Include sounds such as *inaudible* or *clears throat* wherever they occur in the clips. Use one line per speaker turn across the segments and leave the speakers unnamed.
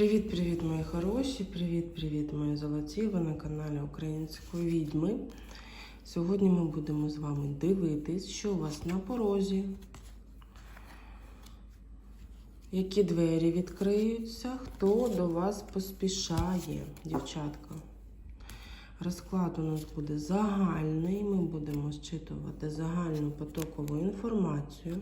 Привіт-привіт, мої хороші! Привіт-привіт, мої золоті! Ви на каналі Української відьми. Сьогодні ми будемо з вами дивитись, що у вас на порозі, які двері відкриються, хто до вас поспішає, дівчатка. Розклад у нас буде загальний. Ми будемо зчитувати загальну потокову інформацію.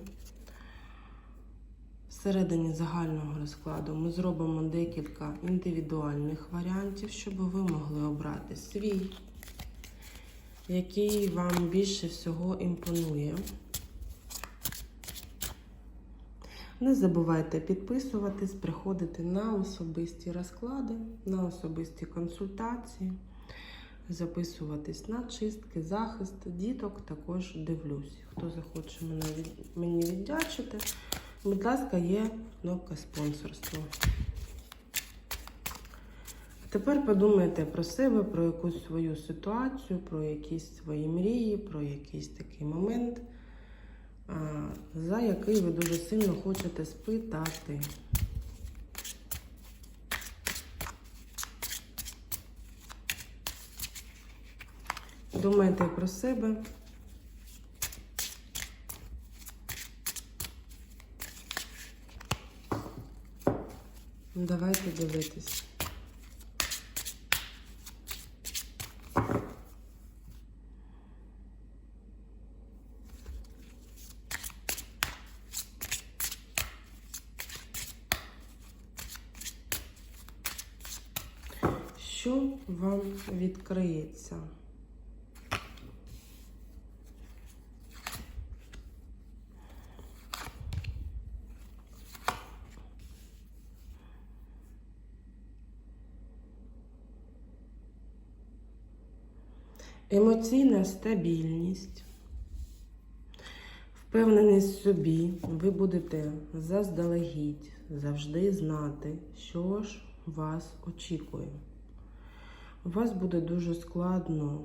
Всередині загального розкладу ми зробимо декілька індивідуальних варіантів, щоб ви могли обрати свій, який вам більше всього імпонує. Не забувайте підписуватись, приходити на особисті розклади, на особисті консультації, записуватись на чистки, захист діток. Також дивлюсь. Хто захоче мені віддячити. Будь ласка, є кнопка спонсорства. Тепер подумайте про себе, про якусь свою ситуацію, про якісь свої мрії, про якийсь такий момент, за який ви дуже сильно хочете спитати. Думайте про себе. Давайте дивитись. Що вам відкриється? Емоційна стабільність, впевненість в собі, ви будете заздалегідь завжди знати, що ж вас очікує. Вас буде дуже складно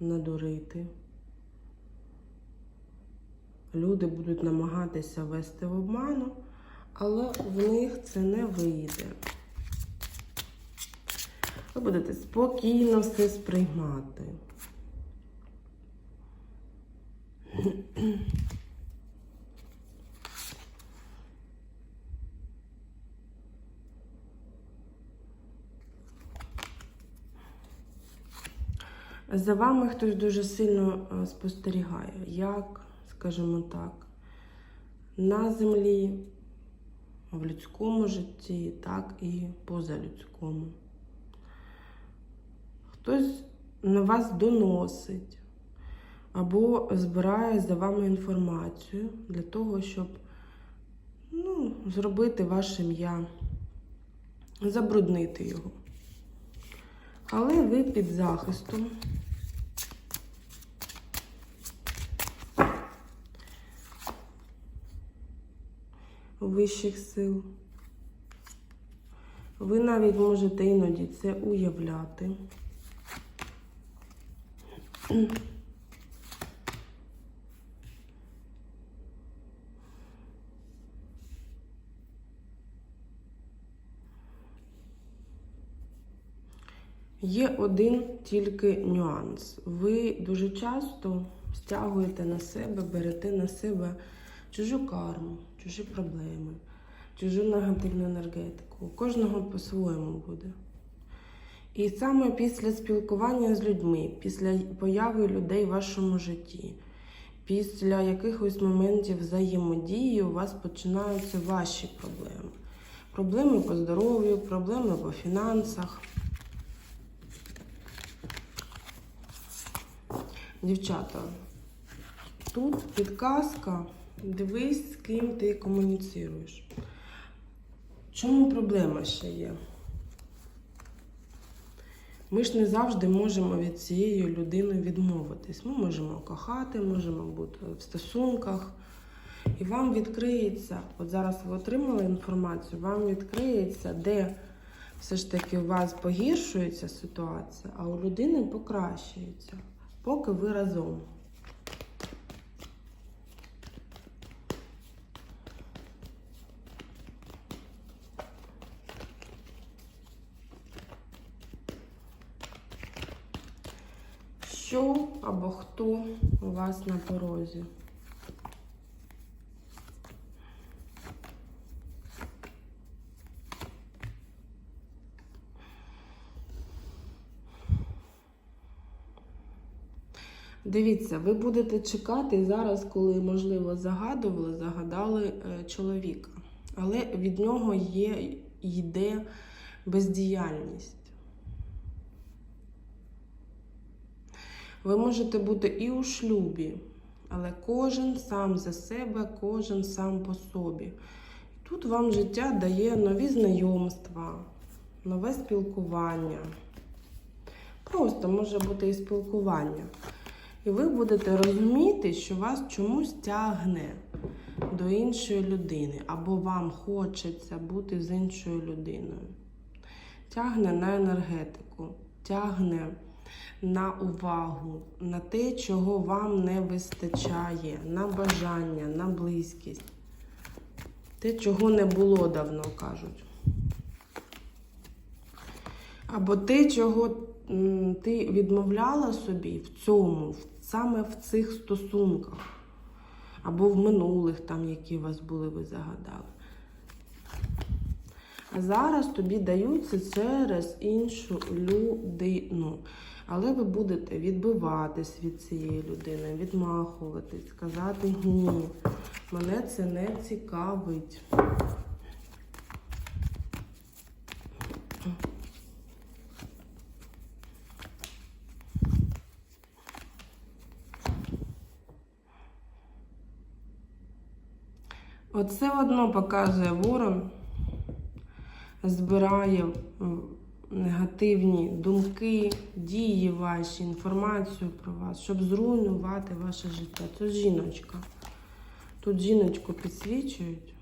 надурити. Люди будуть намагатися вести в обману, але в них це не вийде. Ви будете спокійно все сприймати. За вами хтось дуже сильно е, спостерігає, як, скажімо так, на землі, в людському житті, так і позалюдському. Хтось на вас доносить або збирає за вами інформацію для того, щоб ну, зробити ваше ім'я, забруднити його. Але ви під захистом. Вищих сил. Ви навіть можете іноді це уявляти. Є один тільки нюанс. Ви дуже часто стягуєте на себе, берете на себе чужу карму, чужі проблеми, чужу негативну енергетику. У кожного по-своєму буде. І саме після спілкування з людьми, після появи людей в вашому житті, після якихось моментів взаємодії у вас починаються ваші проблеми. Проблеми по здоров'ю, проблеми по фінансах. Дівчата, тут підказка, дивись, з ким ти комуніціруєш. Чому проблема ще є? Ми ж не завжди можемо від цієї людини відмовитись. Ми можемо кохати, можемо бути в стосунках. І вам відкриється, от зараз ви отримали інформацію, вам відкриється, де все ж таки у вас погіршується ситуація, а у людини покращується поки ви разом. Що або хто у вас на порозі? Дивіться, ви будете чекати зараз, коли, можливо, загадували, загадали е, чоловіка. Але від нього є, йде бездіяльність. Ви можете бути і у шлюбі, але кожен сам за себе, кожен сам по собі. Тут вам життя дає нові знайомства, нове спілкування. Просто може бути і спілкування. І ви будете розуміти, що вас чомусь тягне до іншої людини, або вам хочеться бути з іншою людиною. Тягне на енергетику, тягне на увагу, на те, чого вам не вистачає, на бажання, на близькість. Те, чого не було давно кажуть. Або те, чого ти відмовляла собі в цьому, саме в цих стосунках, або в минулих, там, які у вас були, ви загадали. А зараз тобі даються через іншу людину. Але ви будете відбиватись від цієї людини, відмахуватись, сказати ні. Мене це не цікавить. Оце одно показує ворон, збирає негативні думки, дії ваші, інформацію про вас, щоб зруйнувати ваше життя. Це жіночка. Тут жіночку підсвічують,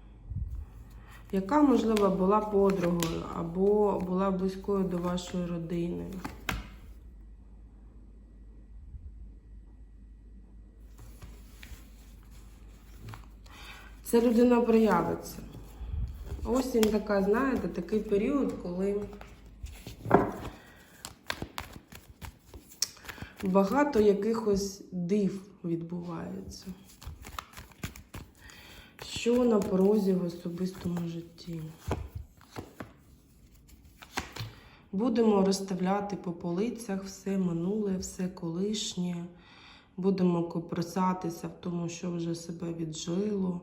яка, можливо, була подругою або була близькою до вашої родини. Ця людина проявиться. Осінь така, знаєте, такий період, коли багато якихось див відбувається. Що на порозі в особистому житті? Будемо розставляти по полицях все минуле, все колишнє. Будемо копросатися в тому, що вже себе віджило.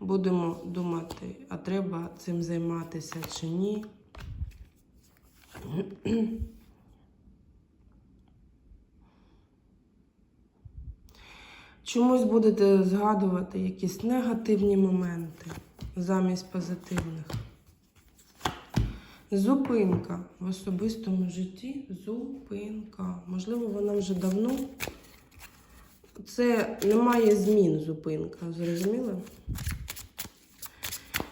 Будемо думати, а треба цим займатися чи ні. Чомусь будете згадувати якісь негативні моменти замість позитивних. Зупинка в особистому житті. Зупинка. Можливо, вона вже давно. Це немає змін зупинка, зрозуміли?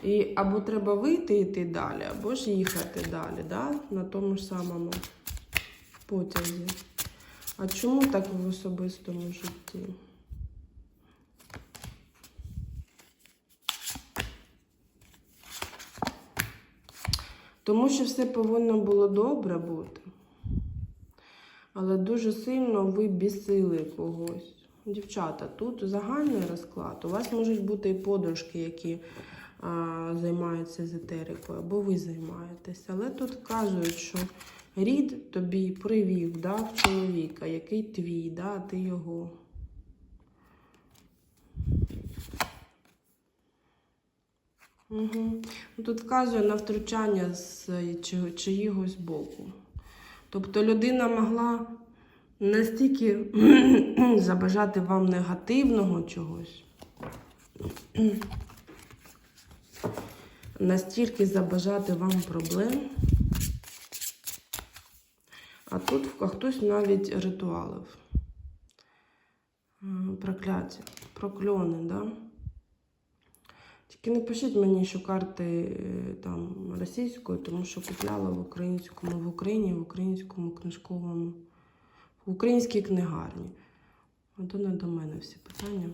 І або треба вийти і йти далі, або ж їхати далі, да? на тому ж самому потязі. А чому так в особистому житті? Тому що все повинно було добре бути. Але дуже сильно ви бісили когось. Дівчата, тут загальний розклад. У вас можуть бути і подружки, які а, займаються езотерикою, або ви займаєтеся. Але тут кажуть, що рід тобі привів, дав чоловіка, який твій, да, ти його. Угу. Тут вказує на втручання з чиїгось боку. Тобто людина могла настільки *clears throat* забажати вам негативного чогось, *clears throat* настільки забажати вам проблем. А тут хтось навіть ритуалів. М, Прокляття, прокльони, да? Тільки не пишіть мені, що карти е, там російською, тому що купляла в українському, в Україні, в українському книжковому, в українській книгарні. А то не до мене всі питання.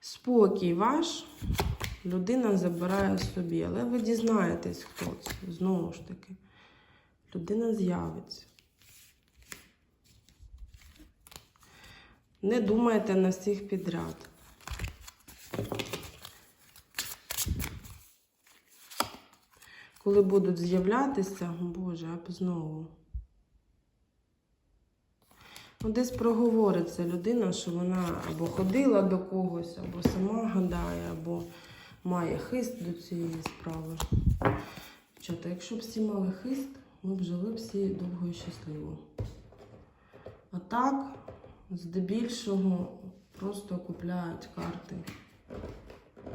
Спокій ваш людина забирає собі, але ви дізнаєтесь, хто це. Знову ж таки, людина з'явиться. Не думайте на всіх підряд. Коли будуть з'являтися, Боже, а знову. Ну, десь проговориться людина, що вона або ходила до когось, або сама гадає, або має хист до цієї справи. Дівчата, якщо б всі мали хист, ми б жили всі довго і щасливо. А так, здебільшого, просто купляють карти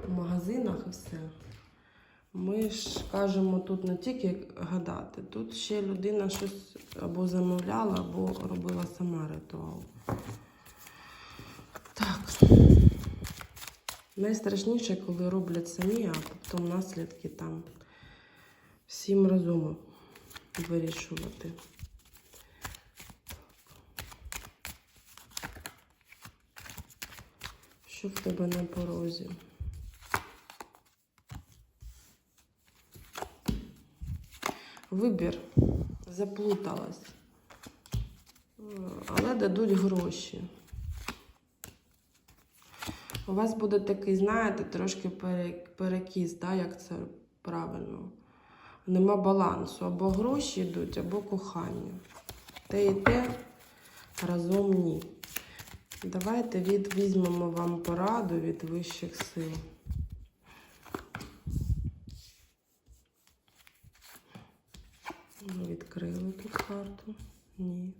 в магазинах і все. Ми ж кажемо тут не тільки гадати, тут ще людина щось або замовляла, або робила сама ритуал. Так. Найстрашніше, коли роблять самі, а потім наслідки там всім разом вирішувати. Що в тебе на порозі? Вибір заплуталась. Але дадуть гроші. У вас буде такий, знаєте, трошки перекіс, да, як це правильно. Нема балансу. Або гроші йдуть, або кохання. Те і те разом ні. Давайте від, візьмемо вам пораду від вищих сил. Ми відкрили тут карту. Ні.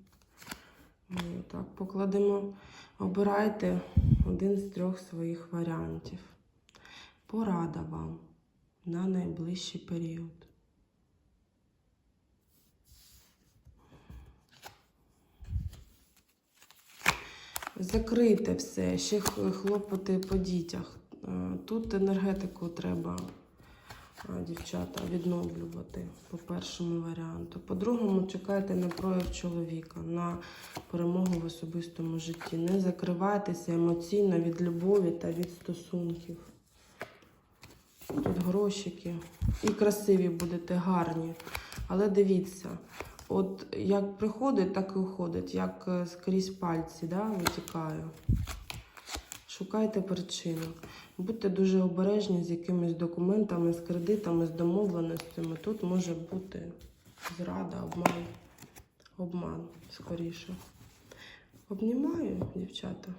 Ні, так, покладемо. Обирайте один з трьох своїх варіантів. Порада вам на найближчий період. Закрийте все, ще хлопоти по дітях. Е, Тут енергетику треба, дівчата, відновлювати по першому варіанту. По-другому, чекайте на прояв чоловіка, на перемогу в особистому житті. Не закривайтеся емоційно від любові та від стосунків. Тут грошики. І красиві будете, гарні. Але дивіться, от як приходить, так і уходить, як е, скрізь пальці да, витікає. Шукайте причину. Будьте дуже обережні з якимись документами, з кредитами, з домовленостями. Тут може бути зрада, обман. Обман скоріше. Обнімаю, дівчата.